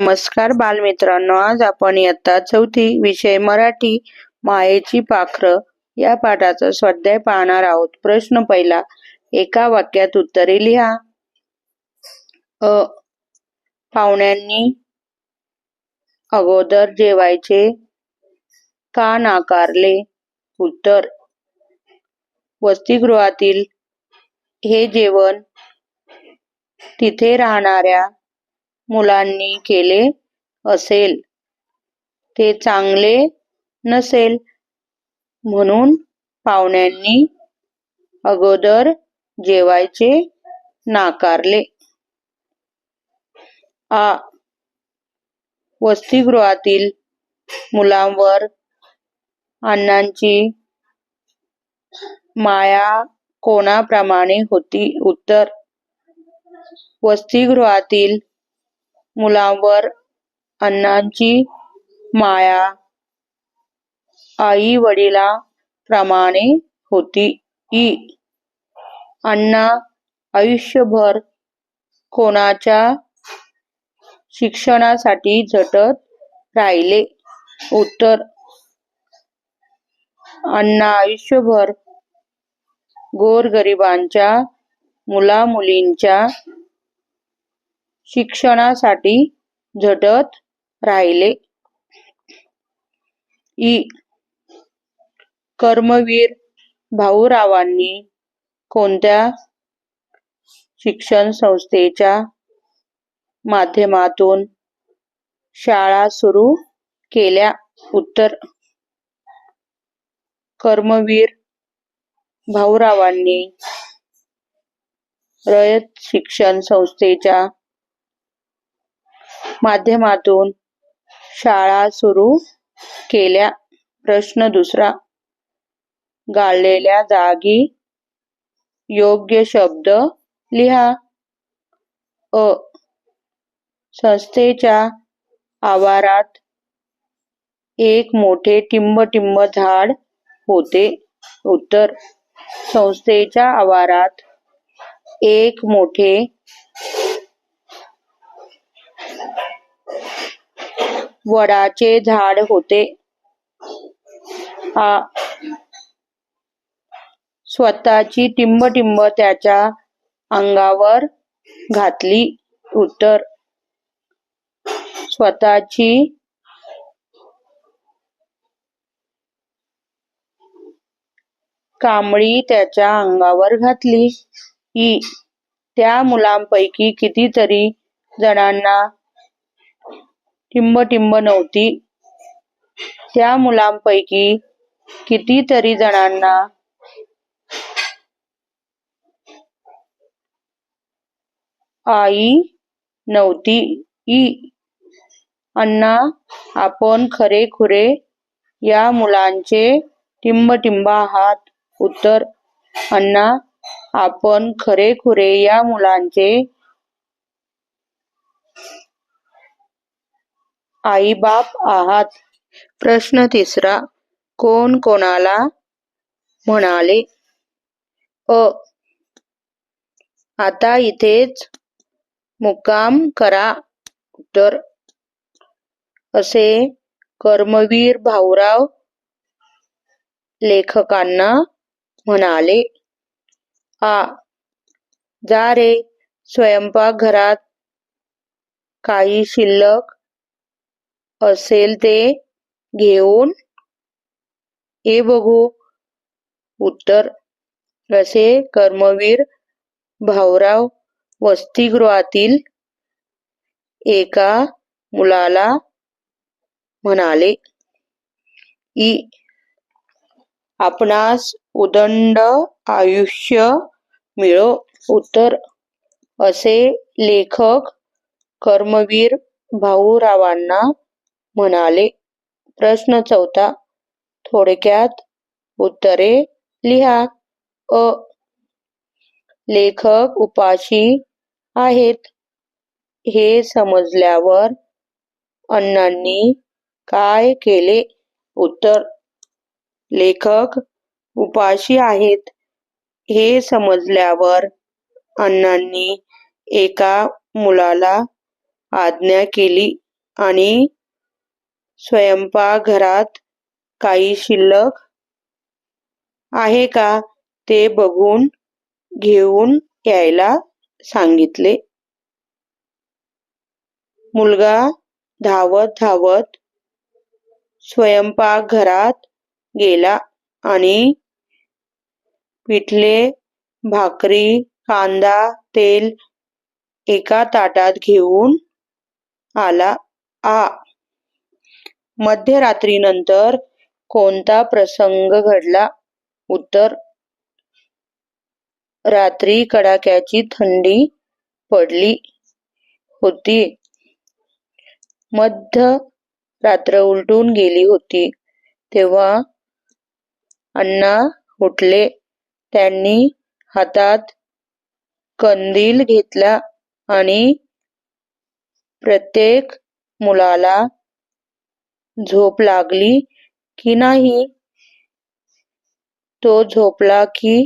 नमस्कार बालमित्रांनो आज आपण इयत्ता चौथी विषय मराठी मायेची पाखर या पाठाचा स्वाध्याय पाहणार आहोत. प्रश्न पहिला एका वाक्यात उत्तरे लिहा. अ पाहुण्यांनी अगोदर जेवायचे का नाकारले? उत्तर वसतिगृहातील हे जेवण तिथे राहणाऱ्या मुलांनी केले असेल. ते चांगले नसेल म्हणून पाहुण्यांनी अगोदर जेवायचे नाकारले. आ वसतिगृहातील मुलांवर अण्णांची माया कोणाप्रमाणे होती? उत्तर वसतिगृहातील मुलांवर अण्णांची माया आई वडिलाप्रमाणे होती. ई. अण्णा आयुष्यभर कोणाच्या शिक्षणासाठी झटत राहिले? उत्तर अण्णा आयुष्यभर गोरगरिबांच्या मुलामुलींच्या शिक्षणासाठी झटत राहिले. ई. कर्मवीर भाऊरावांनी कोणत्या शिक्षण संस्थेच्या माध्यमातून शाळा सुरू केल्या? उत्तर. कर्मवीर भाऊरावांनी रयत शिक्षण संस्थेच्या माध्यमातून शाळा सुरू केल्या. प्रश्न दुसरा गाळलेल्या जागी योग्य शब्द लिहा. अ संस्थेच्या आवारात एक मोठे टिंब झाड होते. उत्तर संस्थेच्या आवारात एक मोठे वडाचे झाड होते. आ स्वतःची टिंब टिंब त्याच्या अंगावर घातली उत्तर स्वतःची कांबळी त्याच्या अंगावर घातली. ई त्या मुलांपैकी कितीतरी जणांना टिंब नव्हती. त्या मुलांपैकी कितीतरी जणांना आई नव्हती. ई. अण्णा आपण खरे खुरे या मुलांचे टिंब टिंब आहात. उत्तर अण्णा आपण खरे खुरे या मुलांचे आई बाप आहात. प्रश्न तिसरा कोण कोणाला म्हणाले? अ. आता इथेच मुक्काम करा. उत्तर असे कर्मवीर भाऊराव लेखकांना म्हणाले. आ. जा रे स्वयंपाकघरात काही शिल्लक असेल ते घेऊन हे बघू. उत्तर असे कर्मवीर भाऊराव वसतिगृहातील एका मुलाला म्हणाले ई आपणास उदंड आयुष्य मिळो. उत्तर असे लेखक कर्मवीर भाऊरावांना म्हणाले. प्रश्न चौथा थोडक्यात उत्तरे लिहा. अ लेखक उपाशी आहेत. हे समजल्यावर अण्णांनी काय केले? उत्तर लेखक उपाशी आहेत. हे समजल्यावर अण्णांनी एका मुलाला आज्ञा केली आणि स्वयंपाकघरात काही शिल्लक आहे का ते बघून घेऊन यायला सांगितले. मुलगा धावत धावत स्वयंपाकघरात गेला आणि पिठले भाकरी कांदा तेल एका ताटात घेऊन आला. आ मध्यरात्रीनंतर कोणता प्रसंग घडला? उत्तर रात्री कडाक्याची थंडी पडली होती. मध्य रात्र उलटून गेली होती. तेव्हा अण्णा उठले. त्यांनी हातात कंदील घेतला आणि प्रत्येक मुलाला झोप लागली की नाही? तो झोपला की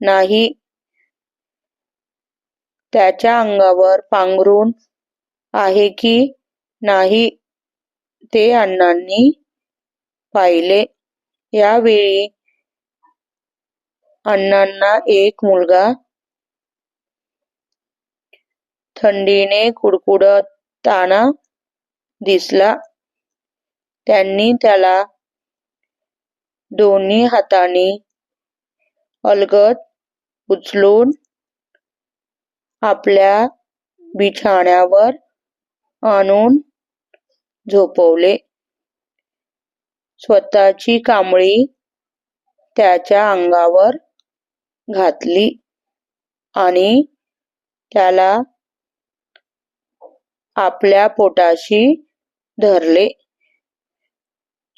नाही? त्याच्या अंगावर पांघरून आहे की नाही ते अण्णांनी पाहिले. यावेळी अण्णांना एक मुलगा थंडीने कुडकुडताना दिसला. त्यांनी त्याला दोन्ही हातांनी अलगद उचलून आपल्या बिछाण्यावर आणून झोपवले. स्वतःची कांबळी त्याच्या अंगावर घातली आणि त्याला आपल्या पोटाशी धरले.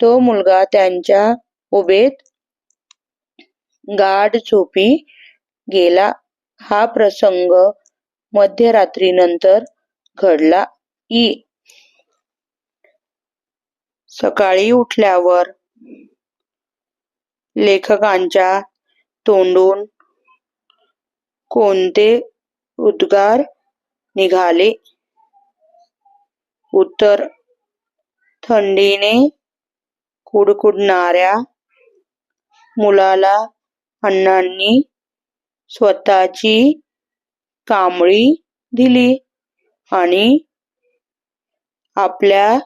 तो मुलगा त्यांच्या उभेत गाढ झोपी गेला. हा प्रसंग मध्यरात्रीनंतर घडला. ई. सकाळी उठल्यावर लेखकांच्या तोंडून कोणते उद्गार निघाले? उत्तर थंडीने कुडकुडणाऱ्या मुलाला अण्णांनी स्वतःची कांबळी दिली आणि आपल्या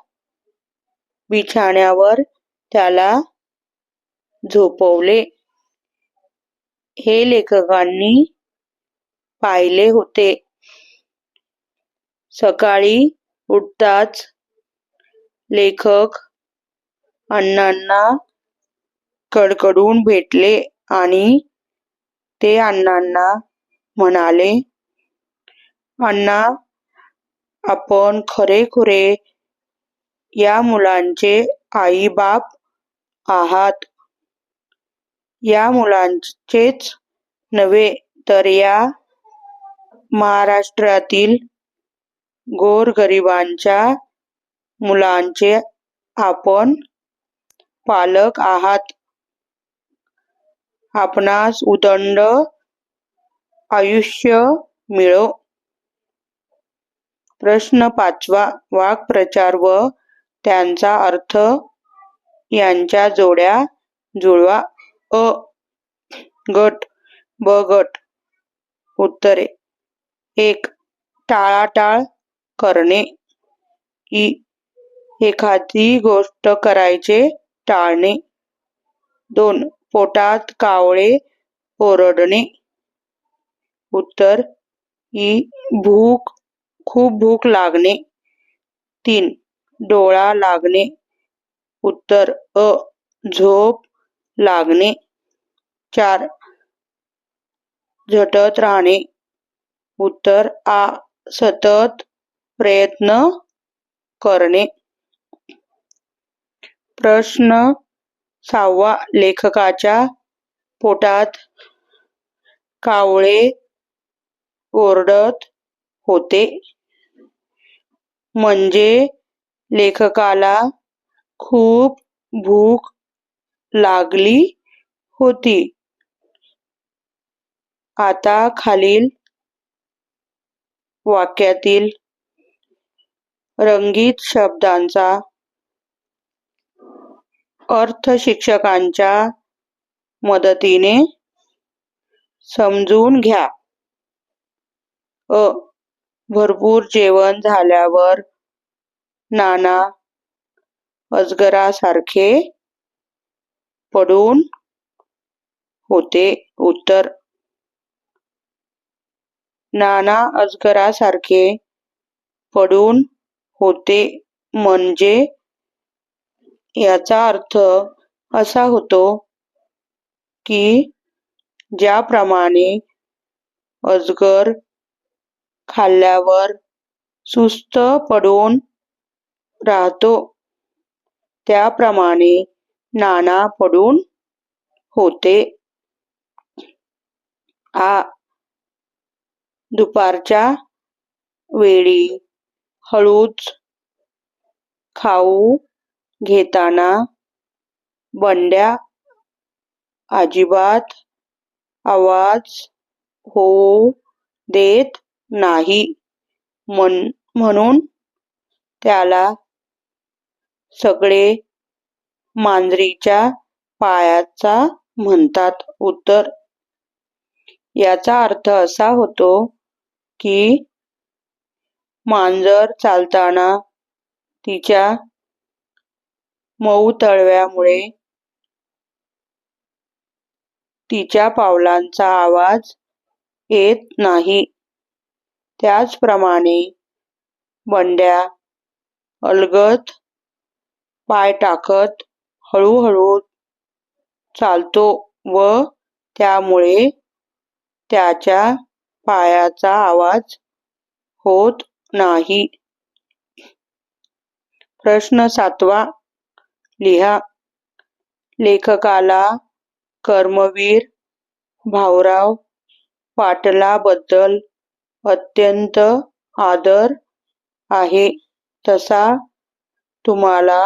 बिछाण्यावर त्याला झोपवले. हे लेखकांनी पाहिले होते. सकाळी उठताच लेखक अण्णांना कडकडून भेटले आणि ते अण्णांना म्हणाले अण्णा आपण खरेखुरे या मुलांचे आई बाप आहात. या मुलांचेच नव्हे तर या महाराष्ट्रातील गोरगरिबांच्या मुलांचे आपण पालक आहात. आपणास उदंड आयुष्य मिळो. प्रश्न पाचवा वाक्प्रचार व त्यांचा अर्थ यांच्या जोड्या जुळवा. अ गट ब गट उत्तरे. एक टाळाटाळ करणे. ई एखादी गोष्ट करायचे टाळणे. दोन पोटात कावळे ओरडणे. उत्तर ई भूक खूप भूक लागणे. तीन डोळा लागणे. उत्तर अ झोप लागणे. चार झटत राहणे. उत्तर आ सतत प्रयत्न करणे. प्रश्न सहावा. लेखकाच्या पोटात कावळे ओरडत होते. म्हणजे लेखकाला खूप भूक लागली होती. आता खालील वाक्यातील रंगीत शब्दांचा अर्थ शिक्षकांच्या मदतीने समजून घ्या. अ. भरपूर जेवण झाल्यावर नाना अजगरासारखे पडून होते. उत्तर नाना अजगरासारखे पडून होते. म्हणजे याचा अर्थ असा होतो की ज्याप्रमाणे अजगर खाल्ल्यावर सुस्त पडून राहतो त्याप्रमाणे नाना पडून होते. आ. दुपारच्या वेळी हळूच खाऊ घेताना बंड्या अजिबात आवाज होऊ देत नाही. म्हणून त्याला सगळे मांजरीच्या पायाचा म्हणतात उत्तर. याचा अर्थ असा होतो की मांजर चालताना तिच्या मऊ तळव्यामुळे तिच्या पावलांचा आवाज येत नाही. त्याचप्रमाणे बंड्या अलगद पाय टाकत हळूहळू चालतो व त्यामुळे त्याच्या पायाचा आवाज होत नाही. प्रश्न सातवा लिहा. लेखकाला कर्मवीर भाऊराव पाटलाबद्दल अत्यंत आदर आहे. तसा तुम्हाला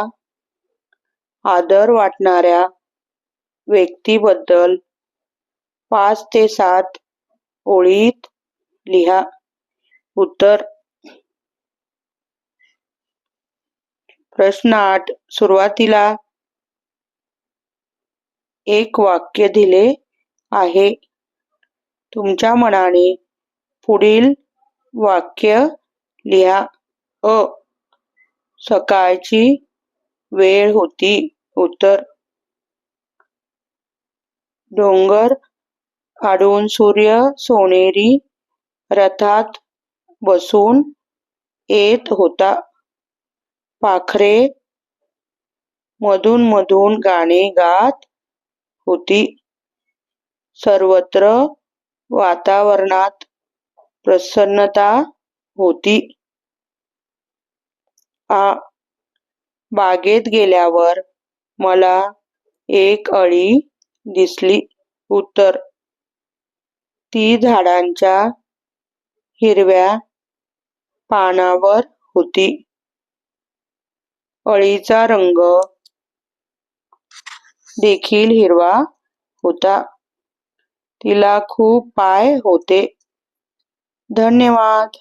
आदर वाटणाऱ्या व्यक्तीबद्दल पाच ते सात ओळीत लिहा. उत्तर प्रश्न आठ. सुरुवातीला एक वाक्य दिले आहे. तुमच्या मनाने पुढील वाक्य लिहा. अ. सकाळची वेळ होती. उत्तर. डोंगर आडून सूर्य सोनेरी रथात बसून येत होता. पाखरे मधून मधून गाणे गात होती. सर्वत्र वातावरणात प्रसन्नता होती. आ बागेत गेल्यावर मला एक अळी दिसली. उत्तर ती झाडांच्या हिरव्या पानावर होती. अळीचा रंग देखील हिरवा होता. तिला खूप पाय होते. धन्यवाद.